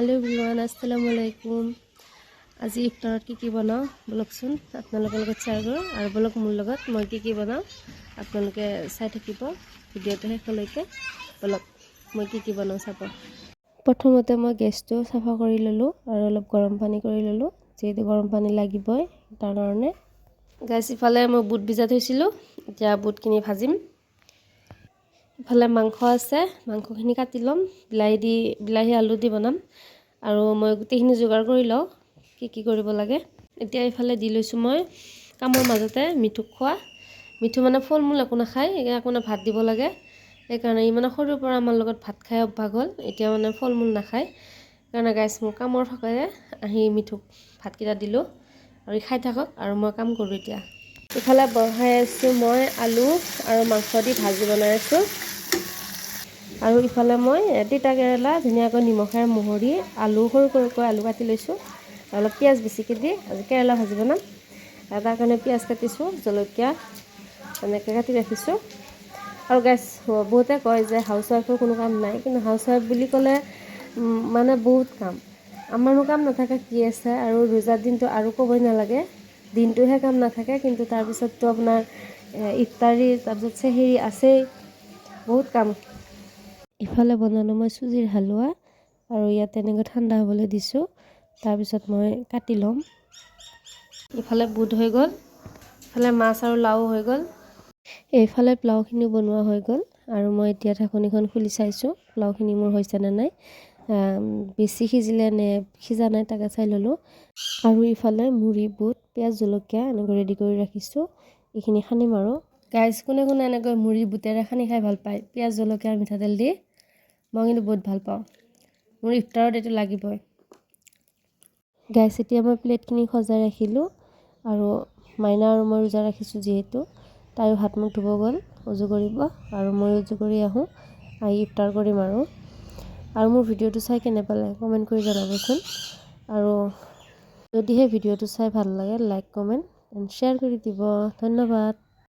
Hello' everyone আসসালামু আলাইকুম আজি ইফতাৰত কি কি বনাওঁ বলকচোন আপোনালোকৰ লগত শ্বেয়াৰ কৰোঁ আৰু বলক মোৰ লগত মই কি কি বনাওঁ আপোনালোকে চাই থাকিব ভিডিঅ'টো শেষলৈকে বলক মই কি কি বনাওঁ চাব প্ৰথমতে মই গেছটো চাফা কৰি ল'লোঁ আৰু অলপ গৰম পানী কৰি ল'লোঁ যিহেতু গৰম পানী লাগিবই তাৰ কাৰণে গেছ ইফালে মই বুট ভিজাই থৈছিলোঁ এতিয়া বুটখিনি ভাজিম ইফালে মাংস আছে মাংসখিনি কাটি ল'ম বিলাহী দি বিলাহী আলু দি বনাম। আৰু মই গোটেইখিনি যোগাৰ কৰি লওঁ কি কি কৰিব লাগে। এতিয়া ইফালে দি লৈছোঁ মই কামৰ মাজতে মিঠুক খোৱা। মিঠু মানে ফল মূল একো নাখায় সেইকাৰণে একো ভাত দিব লাগে। সেইকাৰণে ই মানে সৰুৰ পৰা আমাৰ লগত ভাত খাই অভ্যাস হ'ল এতিয়া মানে ফল মূল নাখায়। সেইকাৰণে গাইছ মোৰ কামৰ ফাকেৰে আহি মিঠুক ভাতকেইটা দিলোঁ। আৰু খাই থাকক আৰু মই কাম কৰোঁ এতিয়া। ইফালে বহাই আছোঁ মই আলু আৰু মাংস দি ভাজি বনাই আছোঁ। আৰু ইফালে মই তিতা কেৰেলা, ধুনীয়াকৈ নিমখেৰে মোহৰি, আলু সৰু সৰুকৈ আলু কাটি লৈছোঁ। অলপ পিঁয়াজ বেছিকৈ দি, আজি কেৰেলা ভাজি বনাম তাৰ কাৰণে পিঁয়াজ কাটিছোঁ, জলকীয়া এনেকৈ কাটি ৰাখিছোঁ। আৰু গেছ বহুতে কয় যে হাউচ ৱাইফৰ কোনো কাম নাই, কিন্তু হাউচ ৱাইফ বুলি ক'লে মানে বহুত কাম। আমাৰনো কাম নাথাকে, কি আছে? আৰু ৰোজাৰ দিনটো আৰু ক'বই নালাগে। দিনটোহে কাম নাথাকে, কিন্তু তাৰপিছততো আপোনাৰ ইফতাৰী, তাৰপিছত চেহেৰি আছেই। বহুত কাম। ইফালে বনালোঁ মই চুজিৰ হালোৱা আৰু ইয়াত তেনেকৈ ঠাণ্ডা হ'বলৈ দিছোঁ। তাৰপিছত মই কাটি ল'ম। ইফালে বুট হৈ গ'ল, ইফালে মাছ আৰু লাও হৈ গ'ল। এইফালে পোলাওখিনিও বনোৱা হৈ গ'ল আৰু মই এতিয়া ঢাকনিখন খুলি চাইছোঁ, পোলাওখিনি মোৰ হৈছে নে নাই। বেছি সিজিলে নে সিজা নাই তাকে চাই ল'লোঁ। আৰু ইফালে মুড়ি, বুট, পিঁয়াজ, জলকীয়া এনেকৈ ৰেডি কৰি ৰাখিছোঁ। এইখিনি সানিম আৰু। গাইজ কোনে কোনে এনেকৈ মুড়ি, বুটেৰে সানি খাই ভালো পায়? পিঁয়াজ, জলকীয়া আৰু মিঠাতেল দি। মই কিন্তু বহুত ভালো পাওঁ। মোৰ ইফতাৰত এইটো লাগিবই। গাইছ এতিয়া মই প্লেটখিনি সজাই ৰাখিলোঁ আৰু মাইনা আৰু মই ৰোজা ৰাখিছোঁ যিহেতু। তাইও হাত মুখ ধুব গ'ল, উজু কৰিব আৰু মই উজু কৰি আহোঁ। আহি ইফতাৰ কৰিম আৰু। আৰু মোৰ ভিডিঅ'টো চাই কেনে পালে কমেণ্ট কৰি জনাবচোন। আৰু যদিহে ভিডিঅ'টো চাই ভালো লাগে লাইক কমেণ্ট এণ্ড শ্বেয়াৰ কৰি দিব। ধন্যবাদ।